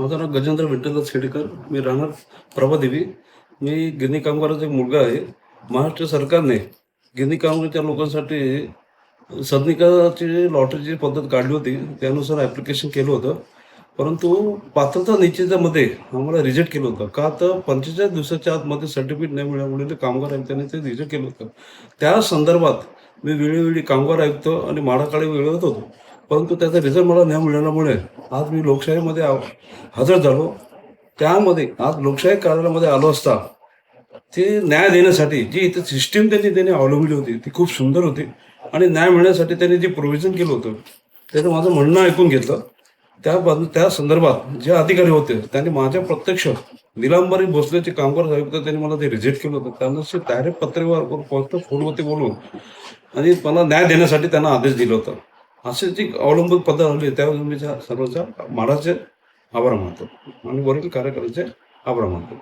माझं नाव गजेंद्र विठ्ठलदास खेडेकर. मी राहणार प्रभादेवी. मी गिरणी कामगाराचा एक मुलगा आहे. महाराष्ट्र सरकारने गिरणी कामगारच्या लोकांसाठी सदनिकाची लॉटरीची पद्धत काढली होती. त्यानुसार ॲप्लिकेशन केलं होतं. परंतु पात्रता निश्चितामध्ये आम्हाला रिजेक्ट केलं होतं. का तर पंचेचाळीस दिवसाच्या आतमध्ये सर्टिफिकेट नाही मिळाल्यामुळे ते कामगार आयुक्तांनी ते रिजेक्ट केलं होतं. त्या संदर्भात मी वेळोवेळी कामगार आयुक्त आणि माडाकडे वेळत होतो. परंतु त्याचा रिझल्ट मला न मिळाल्यामुळे आज मी लोकशाहीमध्ये हजर झालो. त्यामध्ये आज लोकशाही कार्यालयामध्ये आलो असता ते न्याय देण्यासाठी जी इथे सिस्टीम त्यांनी त्यांनी अवलंबली होती ती खूप सुंदर होती. आणि न्याय मिळण्यासाठी त्यांनी जे प्रोव्हिजन केलं होतं त्याचं माझं म्हणणं ऐकून घेतलं. त्या त्या संदर्भात जे अधिकारी होते त्यांनी माझ्या प्रत्यक्ष निलांबरी भोसलेचे कामगार आयुक्त त्यांनी मला ते रिजेक्ट केलं होतं त्यांना डायरेक्ट पत्रव्यवहार फक्त फोनवरती बोलून आणि मला न्याय देण्यासाठी त्यांना आदेश दिला होता. असे जी अवलंबून पद्धत आली त्यावेळी मी त्या सर्वच्या माडाचे आभार मानतो आणि वरील कार्यकर्त्याचे आभार मानतो